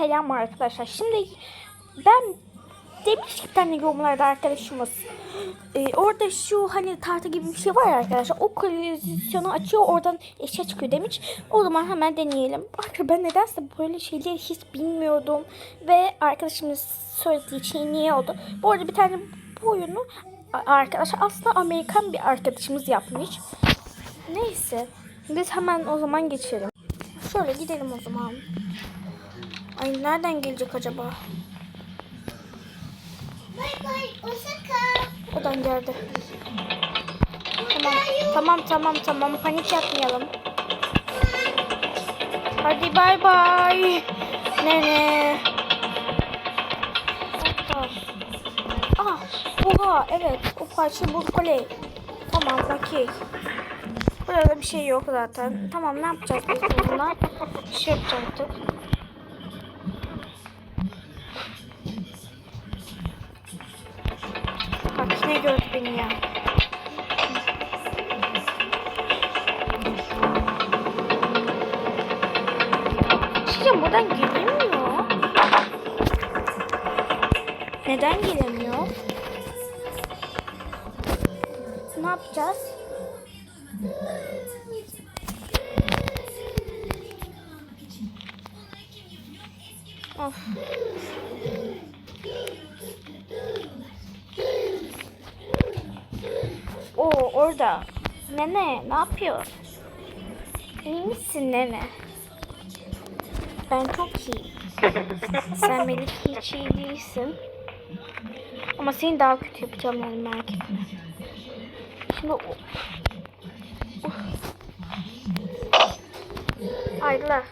selam arkadaşlar. Şimdi ben demiş ki bir tane yorumlarda arkadaşımız. Ee, orada şu hani tahta gibi bir şey var arkadaşlar. O kolizyonu açıyor oradan eşya çıkıyor demiş. O zaman hemen deneyelim. Arkadaşlar ben nedense böyle şeyleri hiç bilmiyordum. Ve arkadaşımız söylediği şey niye oldu. Bu arada bir tane bu oyunu arkadaşlar aslında Amerikan bir arkadaşımız yapmış. Neyse. Biz hemen o zaman geçelim. Şöyle gidelim o zaman. Ay nereden gelecek acaba? Odan geldi. Tamam, tamam, tamam, tamam. Panik yapmayalım. Hadi bay bay. Nene. Hatta. Ah, oha, evet. O parça bu kolej. Tamam, okey. Burada bir şey yok zaten. Tamam, ne yapacağız biz bununla? Şey yapacaktık. Gelemiyor. Neden gelemiyor? Ne yapacağız? Of. O orada. Nene ne yapıyor? İyi misin nene? Ben çok. Sen Melih hiç iyi değilsin. Ama seni daha kötü yapacağım yani merak etme. Şimdi o... Uf. Ayla.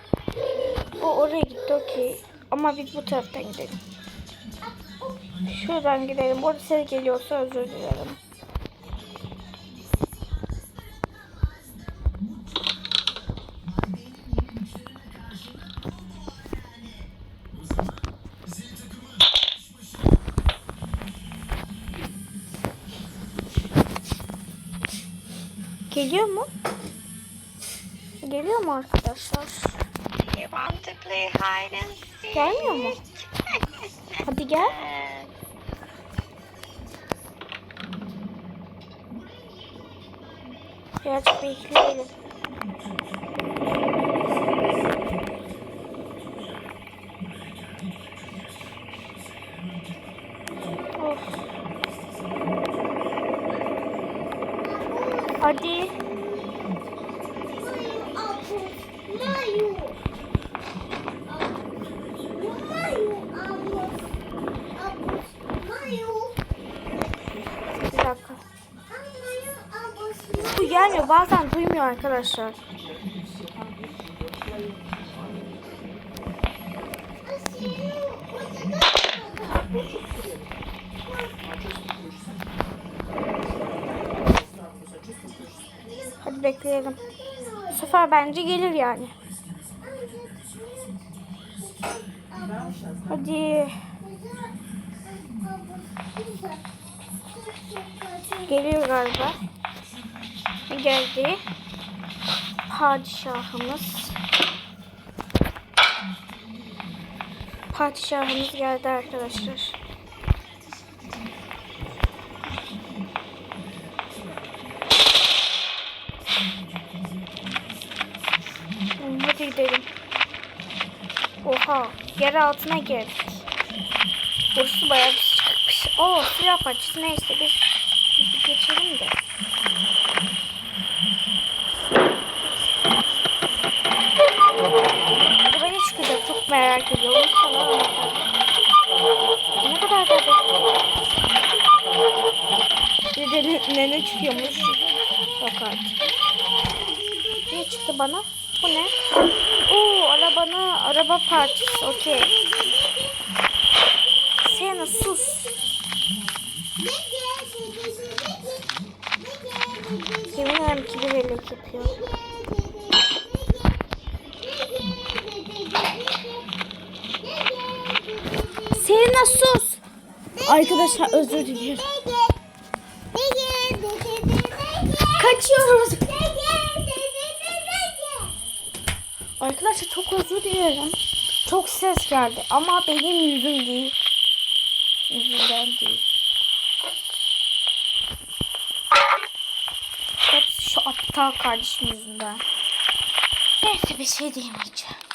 O oraya gitti okey. Ama biz bu taraftan gidelim. Şuradan gidelim. Orada ses geliyorsa özür dilerim. Geliyor mu? Geliyor mu arkadaşlar? Gelmiyor mu? Hadi gel. Biraz bekleyelim. Of. Hadi. Mayu. Mayu. Mayu. Bir dakika. Bu gelmiyor. Bazen duymuyor arkadaşlar. Hadi bekleyelim. Bu sefer bence gelir yani. Hadi. Geliyor galiba. Geldi. Padişahımız. Padişahımız geldi arkadaşlar. Hadi gidelim. Oha, yer altına girdik. Burası bayağı bir sıcakmış. Oo, silah parçası neyse biz geçelim de. Acaba ne çıkacak çok merak ediyorum. Ne kadar da Bir de ne, ne, ne çıkıyormuş. Bak artık. Ne çıktı bana? Bu ne? Oo arabana araba parçası. Okey. Sena sus. Yemin ederim ki bir velik yapıyor. Selena sus. Arkadaşlar özür dilerim. Kaçıyoruz. Arkadaşlar çok özür dilerim. Çok ses geldi ama benim yüzüm değil. Yüzümden değil. Hepsi şu aptal kardeşim yüzünden. Neyse bir şey diyemeyeceğim.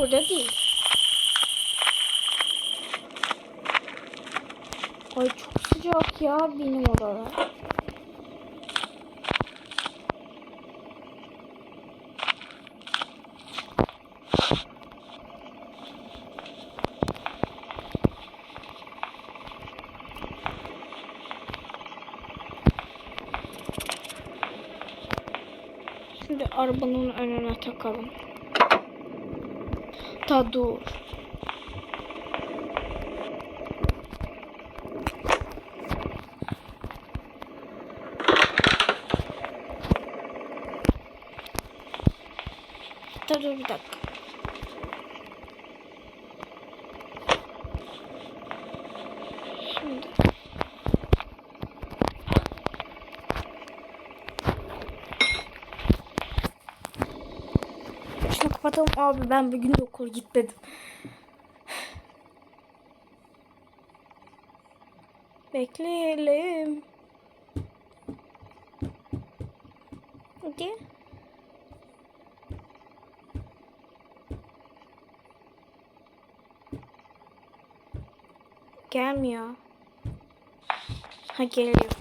Burada değil. Ay çok sıcak ya benim odada. Şimdi arabanın önüne takalım. to dur. To robi tak. Kapatalım abi ben bugün de okula gitmedim. Bekleyelim. Hadi. Gelmiyor. Ha geliyor.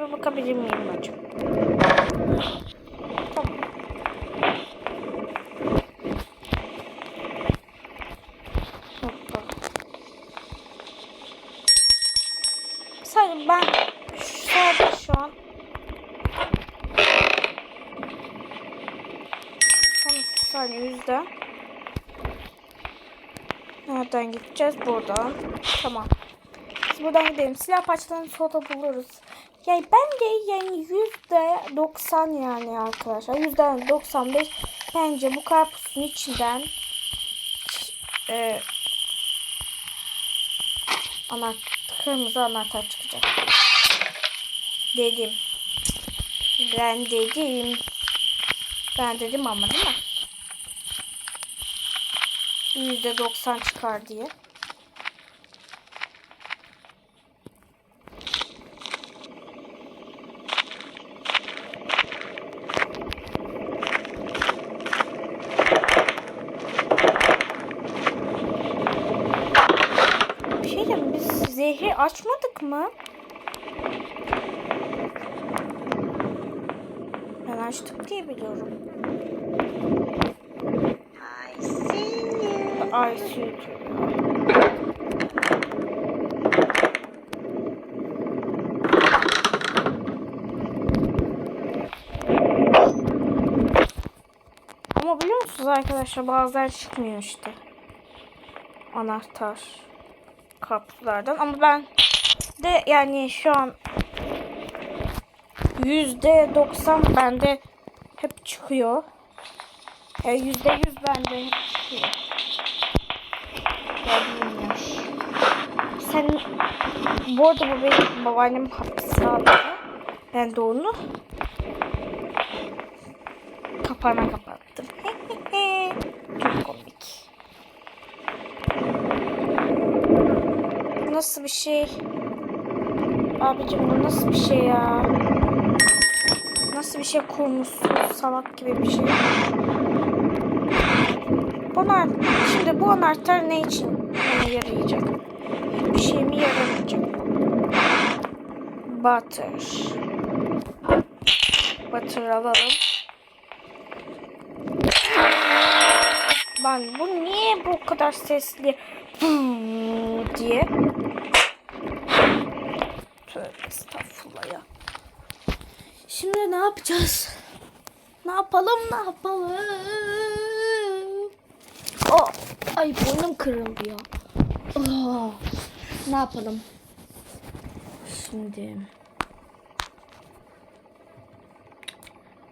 Bir bakabilir miyim hocam? Sadece ben sadece şu an son 30 saniye yüzde. Nereden gideceğiz? Buradan. Tamam. Biz buradan gidelim. Silah parçalarını solda buluruz. Yani bence yani yüzde doksan yani arkadaşlar. Yüzde doksan beş bence bu karpuzun içinden e, anahtar, kırmızı anahtar çıkacak. Dedim. Ben dedim. Ben dedim ama değil mi? Yüzde doksan çıkar diye. Bir şey diyeyim, biz zehri mı? Ben açtık diye biliyorum. I see you. Ay süt. Ama biliyor musunuz arkadaşlar bazıları çıkmıyor işte. Anahtar kapılardan ama ben de yani şu an yüzde doksan bende hep çıkıyor. E, Yüzde yüz bende hep çıkıyor. Sen bu arada bu benim babaannem hapiste aldı. Ben de onu kapağına kapattım. Çok komik. Nasıl bir şey? Abicim bu nasıl bir şey ya? Nasıl bir şey kurmuşsun salak gibi bir şey. Bunlar, şimdi bu anahtar ne için bana yarayacak? Hiçbir şey mi yaramayacak? Butter. Butter alalım. Ben bu niye bu kadar sesli diye. Şimdi ne yapacağız? Ne yapalım ne yapalım? Oh, ay boynum kırıldı ya. Oh, ne yapalım? Şimdi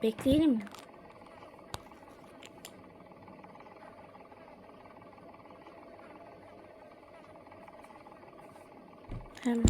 bekleyelim mi? Hem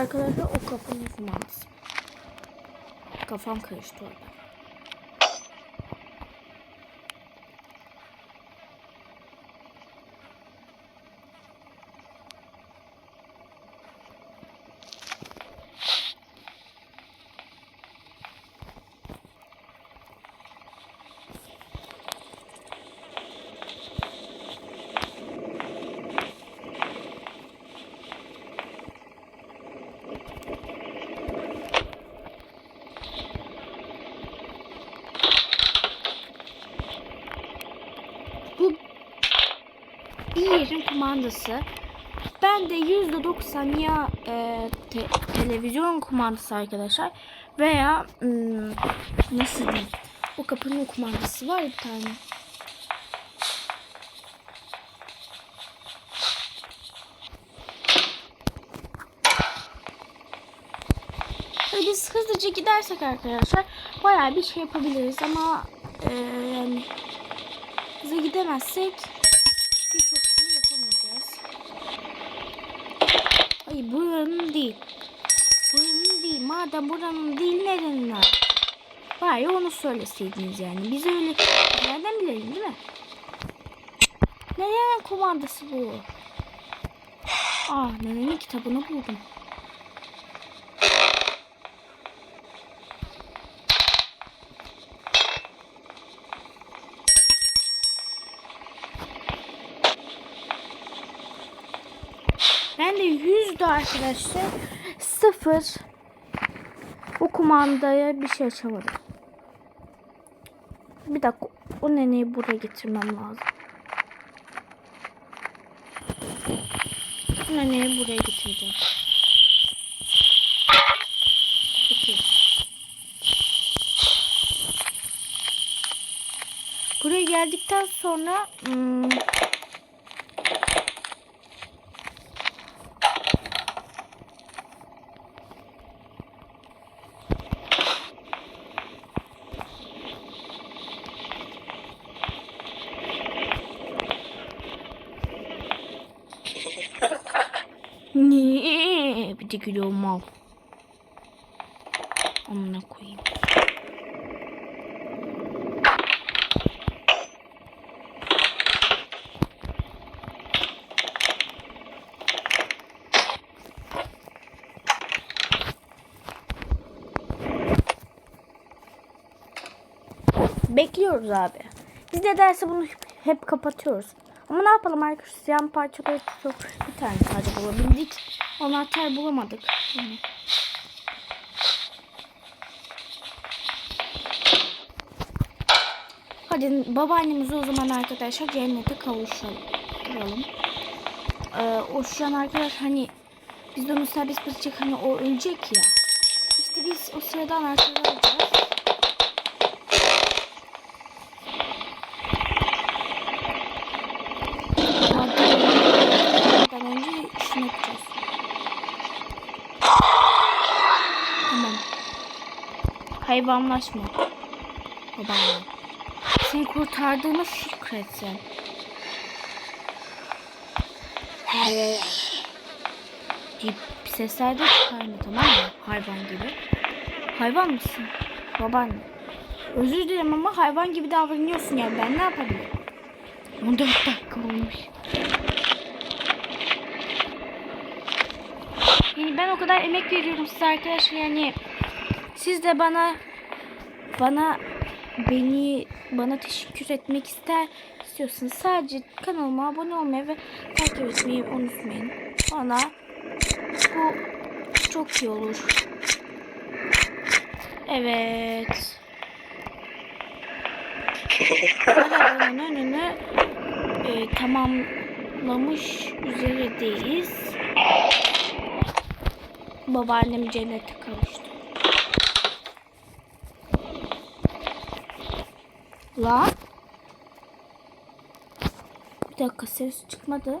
arkadaşlar o kapının kumandası. Kafam karıştı orada. Yerin kumandası. Ben de %90 ya e, te- televizyon kumandası arkadaşlar veya hmm, nasıl diyeyim o kapının kumandası var bir tane. Biz hızlıca gidersek arkadaşlar bayağı bir şey yapabiliriz ama e, yani hızlı gidemezsek Hayır buranın değil. Buranın değil. Madem buranın değil nerenin var? Bari onu söyleseydiniz yani. Biz öyle nereden bilelim değil mi? Nenenin kumandası bu. Aa nenenin kitabını buldum. Ben yüzde arkadaşlar sıfır o kumandaya bir şey açamadım. Bir dakika o neneyi buraya getirmem lazım. Neneyi buraya getireceğim. Buraya geldikten sonra hmm, Gülüyor mal. Amına koyayım. Bekliyoruz abi. Biz de derse bunu hep kapatıyoruz. Ama ne yapalım arkadaşlar? Yan parçaları çok bir tane sadece bulabildik. Anahtar bulamadık. Hadi babaannemizi o zaman arkadaşlar cennete kavuşturalım. Ee, o şu an arkadaş hani biz onu serbest bırakacak hani o ölecek ya. İşte biz o sırada anahtarı Hayvanlaşma. Babaanne. Seni kurtardığına şükret sen. deyip sesler de çıkarma tamam mı? Hayvan gibi. Hayvan mısın? Babaanne. Özür dilerim ama hayvan gibi davranıyorsun yani ben ne yapabilirim? 14 dakika olmuş. Yani ben o kadar emek veriyorum size arkadaşlar yani siz de bana bana beni bana teşekkür etmek ister istiyorsanız sadece kanalıma abone olmayı ve takip etmeyi unutmayın. Bana bu çok iyi olur. Evet. Arabanın önünü e, tamamlamış üzeredeyiz. Babaannem cennete kavuştu. La. Bir dakika ses çıkmadı.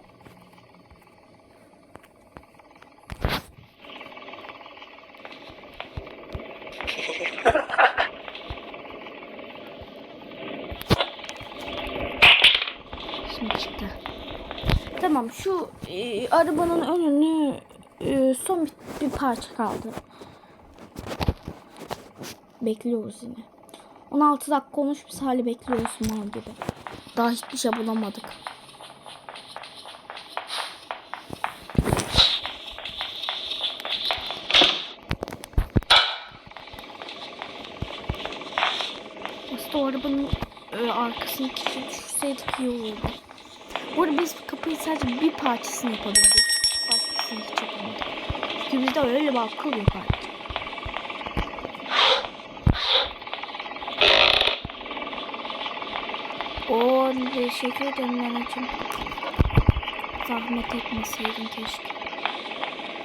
Şimdi çıktı. Tamam şu e, arabanın önünü e, son bir, bir parça kaldı. Bekliyoruz yine. 16 dakika olmuş biz hali bekliyoruz mal gibi. Daha hiçbir şey bulamadık. Aslında o arabanın e, arkasını kilitli düşürseydik iyi olurdu. Bu arada biz kapıyı sadece bir parçasını yapabildik. Başkasını hiç yapamadık. Çünkü bizde öyle bir akıl yok artık. Oo teşekkür ederim Neneciğim. Zahmet etmeseydin keşke.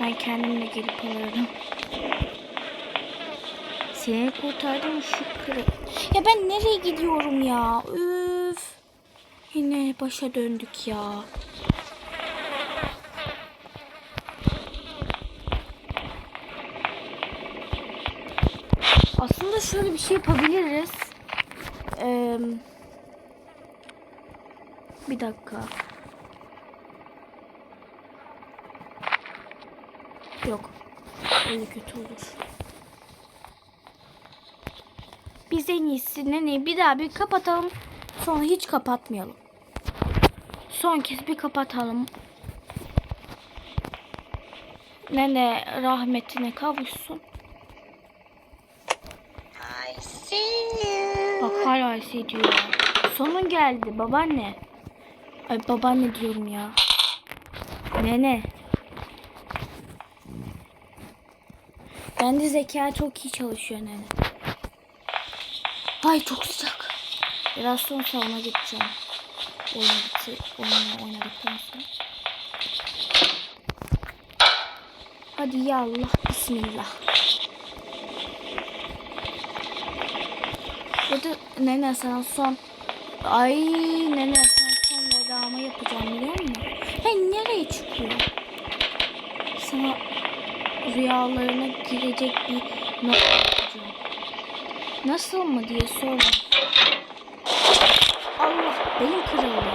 Ben kendimle gelip alırdım. Seni kurtardım şükür. Ya ben nereye gidiyorum ya? Üf. Yine başa döndük ya. Aslında şöyle bir şey yapabiliriz. Eee bir dakika. Yok. Öyle kötü olur. Biz en iyisi ne bir daha bir kapatalım. Sonra hiç kapatmayalım. Son kez bir kapatalım. Nene rahmetine kavuşsun. I see you. Bak hala hissediyor. Sonun geldi babaanne. Ay babaanne diyorum ya. Nene. Bende zeka çok iyi çalışıyor nene. Ay çok sıcak. Biraz sonra salona gideceğim. Oyun bitti. Oyunu oynadıktan sonra. Hadi ya Allah. Bismillah. Ya nene sana son Ay nene sen vedamı yapacağım biliyor musun? Hey nereye çıkıyor? Sana rüyalarına girecek bir nokta yapacağım. Nasıl mı diye sordum. Allah benim kırıldı.